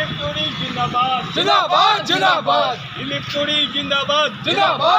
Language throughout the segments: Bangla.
দিলীপ তুরি জিন্দাবাদ জিন্দাবাদ জিন্দাবাদ দিলীপ তুরি জিন্দাবাদ জিন্দাবাদ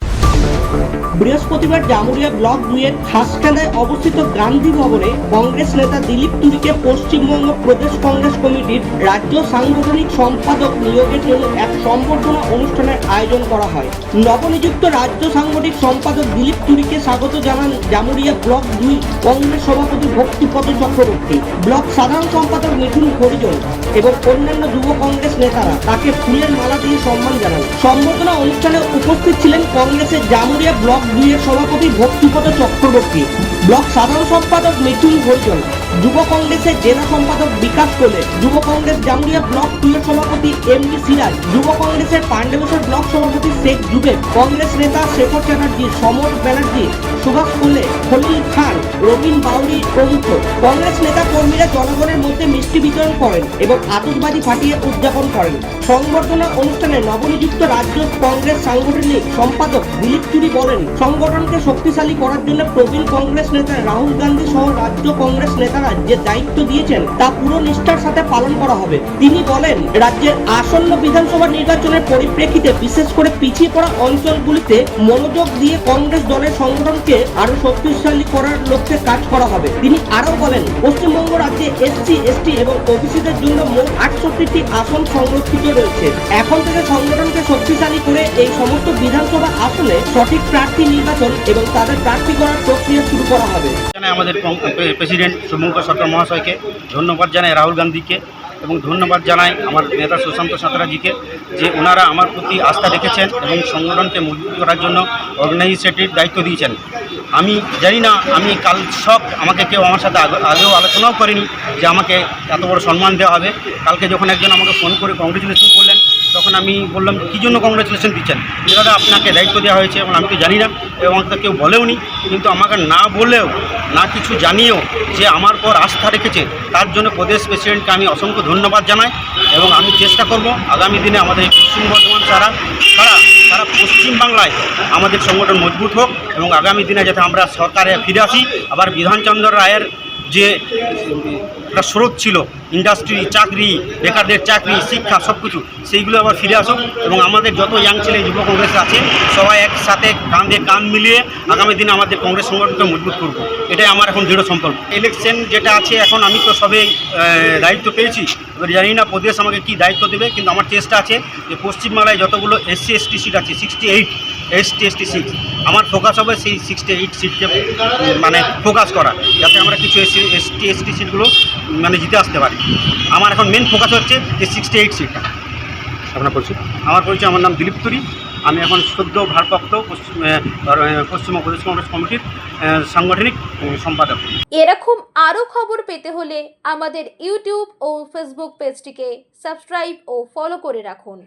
বৃহস্পতিবার জামুরিয়া ব্লক দুইয়ের খাসখানায় অবস্থিত গান্ধী ভবনে কংগ্রেস নেতা দিলীপ তুরিকে পশ্চিমবঙ্গ প্রদেশ কংগ্রেস কমিটির রাজ্য সাংগঠনিক সম্পাদক নিয়োগের জন্য এক সম্বর্ধনা অনুষ্ঠানের আয়োজন করা হয়। নবনিযুক্ত রাজ্য সাংগঠনিক সম্পাদক দিলীপ তুরিকে স্বাগত জানান জামুরিয়া ব্লক দুই কংগ্রেস সভাপতি ভক্তিপদ চক্রবর্তী। ব্লক সাধারণ সম্পাদক মিঠুন হরিজন এবং অন্যান্য যুব কংগ্রেস নেতারা তাকে ফুলের মালা দিয়ে সম্মান জানান। সম্বর্ধনা অনুষ্ঠানে উপস্থিত ছিলেন কংগ্রেসের জামুরিয়া ব্লক দুইয়ের সভাপতি ভক্তিপদ চক্রবর্তী ব্লক সাধারণ সম্পাদক মিঠুন হরিজন যুব কংগ্রেসের জেলা সম্পাদক বিকাশ কোলে, যুব কংগ্রেস জামুরিয়া ব্লক দুইয়ের সভাপতি এম ডি সিরাজ, যুব কংগ্রেসের পাণ্ডবেশ্বর ব্লক সভাপতি শেখ জুবেদ কংগ্রেস নেতা শেখর চ্যাটার্জি, সমর ব্যানার্জি, সুভাষ কোলে, খলিল খান, রবীন বাউরি প্রমুখ। কংগ্রেস নেতা কর্মীরা জনগণের মধ্যে মিষ্টি বিতরণ করেন এবং আতশবাজি ফাটিয়ে উদযাপন করেন। সংবর্ধনা অনুষ্ঠানে নবনিযুক্ত রাজ্য কংগ্রেস সাংগঠনিক সম্পাদক দিলীপ চুরি বলেন, সংগঠনকে শক্তিশালী করার জন্য প্রবীণ কংগ্রেস নেতা রাহুল গান্ধী সহ রাজ্য কংগ্রেস নেতারা যে দায়িত্ব দিয়েছেন, তা পুরো নিষ্ঠার সাথে পালন করা হবে। তিনি বলেন, রাজ্যের আসন্ন বিধানসভা নির্বাচনের পরিপ্রেক্ষিতে বিশেষ করে পিছিয়ে পড়া অঞ্চলগুলিতে মনোযোগ দিয়ে কংগ্রেস দলের সংগঠনকে আরও শক্তিশালী করার লক্ষ্যে কাজ করা হবে। তিনি আরও বলেন, পশ্চিমবঙ্গ রাজ্যে এসসি, এসটি এবং ওবিসিদের জন্য মোট আটষট্টিটি আসন সংরক্ষিত রয়েছে। এখন থেকে সংগঠনকে শক্তিশালী করে এই সমস্ত বিধানসভা আসনে সঠিক প্রার্থী নির্বাচন এবং তাদের প্রার্থী করার প্রক্রিয়া করা হবে। জানাই আমাদের প্রেসিডেন্ট শুভঙ্কর সরকার মহাশয়কে। ধন্যবাদ জানাই রাহুল গান্ধীকে এবং ধন্যবাদ জানাই আমার নেতা সুশান্ত সাঁতরাজিকে যে ওনারা আমার প্রতি আস্থা রেখেছেন এবং সংগঠনকে মজবুত করার জন্য অর্গানাইজেটিভ দায়িত্ব দিয়েছেন। আমি জানি না, আমি কাল সব আমাকে কেউ আমার সাথে আগে- আগেও আলোচনাও করেনি যে আমাকে এত বড় সম্মান দেওয়া হবে। কালকে যখন একজন আমাকে ফোন করে কংগ্রেচুলেশন করলেন তখন আমি বললাম, কী জন্য কংগ্রেচুলেশন দিচ্ছেন? দাদা, আপনাকে দায়িত্ব দেওয়া হয়েছে এবং আমি তো জানি না এবং আমাকে কেউ বলেওনি কিন্তু আমাকে না বলেও, না কিছু জানিয়েও যে আমার পর আস্থা রেখেছে, তার জন্য প্রদেশ প্রেসিডেন্টকে আমি অসংখ্য ধন্যবাদ জানাই এবং আমি চেষ্টা করব আগামী দিনে আমাদের পশ্চিম বর্ধমান ছাড়া ছাড়া সারা পশ্চিমবাংলায় আমাদের সংগঠন মজবুত হোক এবং আগামী দিনে যাতে আমরা সরকারে ফিরে আসি। আবার বিধানচন্দ্র রায়ের যে একটা স্রোত ছিল ইন্ডাস্ট্রি চাকরি, বেকারদের চাকরি, শিক্ষা সব কিছু সেইগুলো আবার ফিরে আসুক এবং আমাদের যত ইয়াং ছেলে যুব কংগ্রেস আছে, সবাই একসাথে কাঁধে কান মিলিয়ে আগামী দিনে আমাদের কংগ্রেস সংগঠনকে মজবুত করব। এটাই আমার এখন দৃঢ় সম্পর্ক ইলেকশন যেটা আছে, এখন আমি তো সবে দায়িত্ব পেয়েছি। এবার জানি না প্রদেশ আমাকে কি দায়িত্ব দেবে, কিন্তু আমার চেষ্টা আছে যে পশ্চিমবাংলায় যতগুলো এসসি, এসটি সিট আছে sixty eight ST ST six আমার ফোকাস হবে সেই সিক্সটি এইট সিটকে মানে ফোকাস করা যাতে আমরা কিছু এসসি, এসটি এসটি সিটগুলো মানে জিতে আসতে পারি। আমার এখন মেন ফোকাস হচ্ছে যে সিক্সটি এইট সিটটা আপনার পরিচয় আমার পরিচয় আমার নাম দিলীপ তুরি। আমি এখন সদ্য ভারপ্রাপ্ত পশ্চিম পশ্চিমবঙ্গ প্রদেশ কংগ্রেস কমিটির সাংগঠনিক সম্পাদক। এরকম আরও খবর পেতে হলে আমাদের ইউটিউব ও ফেসবুক পেজটিকে সাবস্ক্রাইব ও ফলো করে রাখুন।